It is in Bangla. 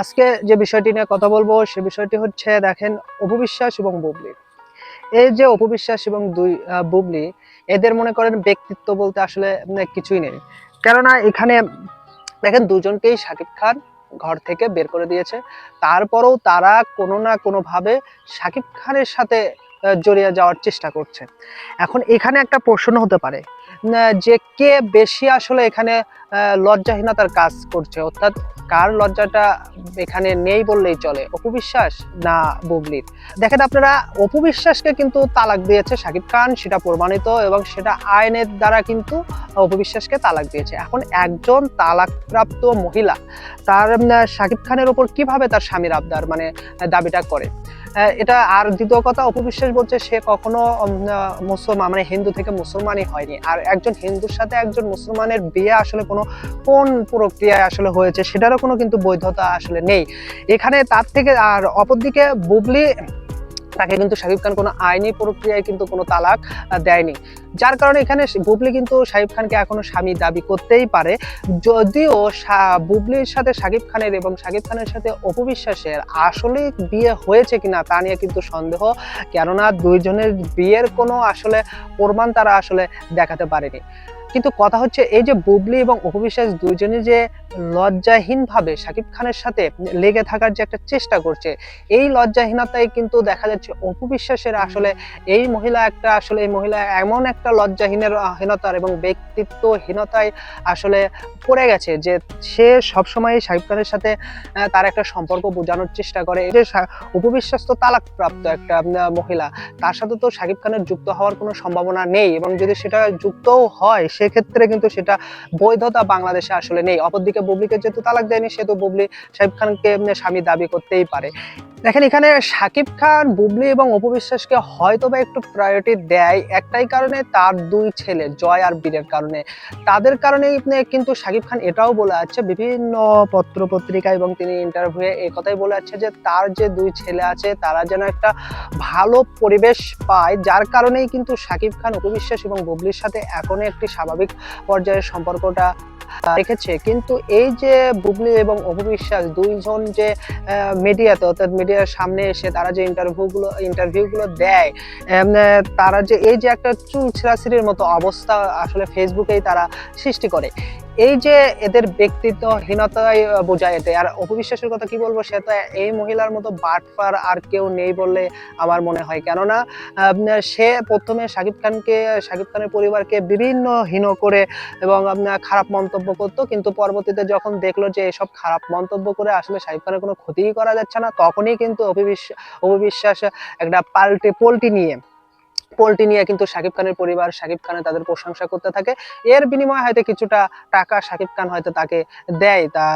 আজকে যে বিষয়টি নিয়ে কথা বলব, সে বিষয়টি হচ্ছে, দেখেন, অপবিশ্বাস এবং বুবলি। এই যে অপবিশ্বাস এবং দুই বুবলি, এদের মনে করেন ব্যক্তিত্ব বলতে আসলে কিছুই নেই। কেননা এখানে, দেখেন, দুজনকেই শাকিব খান ঘর থেকে বের করে দিয়েছে। তারপরেও তারা কোনো না কোনোভাবে শাকিব খানের সাথে জড়িয়ে যাওয়ার চেষ্টা করছে। এখন এখানে একটা প্রশ্ন হতে পারে যে কে বেশি আসলে এখানে লজ্জাহীনতার কাজ করছে? অর্থাৎ কার লজ্জাটা এখানে নেই বললেই চলে অপবিশ্বাস না বুবলির? দেখেন আপনারা অপবিশ্বাসকে কিন্তু তালাক দিয়েছে শাকিব খান, সেটা প্রমাণিত এবং সেটা আইনের দ্বারা কিন্তু অপবিশ্বাসকে তালাক দিয়েছে। এখন একজন তালাকপ্রাপ্ত মহিলা, তার শাকিব খানের ওপর কীভাবে তার স্বামীর আবদার মানে দাবিটা করে? এটা আর দ্বিতীয় কথা, অপবিশ্বাস বলছে সে কখনো মুসলমান মানে হিন্দু থেকে মুসলমানই হয়নি। আর একজন হিন্দুর সাথে একজন মুসলমানের বিয়ে আসলে কোনো, কোন প্রক্রিয়ায় আসলে হয়েছে সেটারও কোনো কিন্তু বৈধতা আসলে নেই। এখানে তার থেকে, আর অপরদিকে বুবলি তাকে কিন্তু শাকিব খান কোনো আইনি প্রক্রিয়ায় কিন্তু কোনো তালাক দেয়নি। যার কারণে এখানে বুবলি কিন্তু শাকিব খানকে এখনও স্বামী দাবি করতেই পারে। যদিও বুবলির সাথে শাকিব খানের এবং শাকিব খানের সাথে অপবিশ্বাসের আসলে বিয়ে হয়েছে কিনা তা নিয়ে কিন্তু সন্দেহ, কেননা দুইজনের বিয়ের কোনো আসলে প্রমাণ তারা আসলে দেখাতে পারেনি। কিন্তু কথা হচ্ছে এই যে বুবলি এবং অপবিশ্বাস দুইজনে যে লজ্জাহীন ভাবে শাকিব খানের সাথে লেগে থাকার যে একটা চেষ্টা করছে, এই লজ্জাহীনতায় কিন্তু দেখা যাচ্ছে অপবিশ্বাসের আসলে এই মহিলা একটা আসলে এই মহিলা এমন একটা লজ্জাহীনের হীনতার এবং ব্যক্তিত্বহীনতায় আসলে পড়ে গেছে যে সে সবসময় শাকিব খানের সাথে তার একটা সম্পর্ক বোঝানোর চেষ্টা করে। যে অপবিশ্বাস তো তালাকপ্রাপ্ত একটা মহিলা, তার সাথে তো শাকিব খানের যুক্ত হওয়ার কোনো সম্ভাবনা নেই এবং যদি সেটা যুক্তও হয় সেক্ষেত্রে কিন্তু সেটা বৈধতা বাংলাদেশে আসলে নেই। অপরদিকে বুবলিকে যেহেতু তালাক দেয়নি, সেহেতু বুবলি সাহেব খানকে স্বামী দাবি করতেই পারে। দেখেন, এখানে শাকিব খান, বুবলি এবং অপবিশ্বাসকে হয়তো বা একটু প্রায়োরিটি দেয় একটাই কারণে তার দুই ছেলে, জয় আর বীরের কারণে। তাদের কারণেই কিন্তু শাকিব খান এটাও বলে যাচ্ছে, বিভিন্ন পত্র পত্রিকা এবং তিনি ইন্টারভিউয়ে এই কথাই বলে যাচ্ছে যে, তার যে দুই ছেলে আছে, তারা যেন একটা ভালো পরিবেশ পায়, যার কারণেই কিন্তু শাকিব খান অপবিশ্বাস এবং বুবলির সাথে এখনও একটি স্বাভাবিক পর্যায়ের সম্পর্কটা রেখেছে কিন্তু এই যে বুবলি এবং অপবিশ্বাস দুইজন যে মিডিয়াতে অর্থাৎ মিডিয়ার সামনে এসে তারা যে ইন্টারভিউগুলো ইন্টারভিউগুলো দেয় তারা যে এই যে একটা চুল ছিঁড়াছিড়ির মতো অবস্থা আসলে ফেসবুকেই তারা সৃষ্টি করে। এই যে এদের ব্যক্তিত্বহীনতাই বোঝায় এতে। আর অপবিশ্বাসের কথা কি বলব? সে তো এই মহিলার মতো বাটপার আর কেউ নেই বললে আমার মনে হয়। কেননা সে প্রথমে শাকিব খানকে, শাকিব খানের পরিবারকে বিভিন্ন হীন করে এবং খারাপ মন্তব্য করতো। কিন্তু পরবর্তীতে যখন দেখল যে এসব খারাপ মন্তব্য করে আসলে শাকিব খানের কোনো ক্ষতিই করা যাচ্ছে না, তখনই কিন্তু অপবিশ্বাস অপবিশ্বাস একটা পাল্টে পোল্টি নিয়ে পোল্টি নিয়ে কিন্তু শাকিব খানের পরিবার, শাকিব খানের তাদের প্রশংসা করতে থাকে। এর বিনিময়ে হয়তো কিছুটা টাকা শাকিব খান হয়তো তাকে দেয়। তা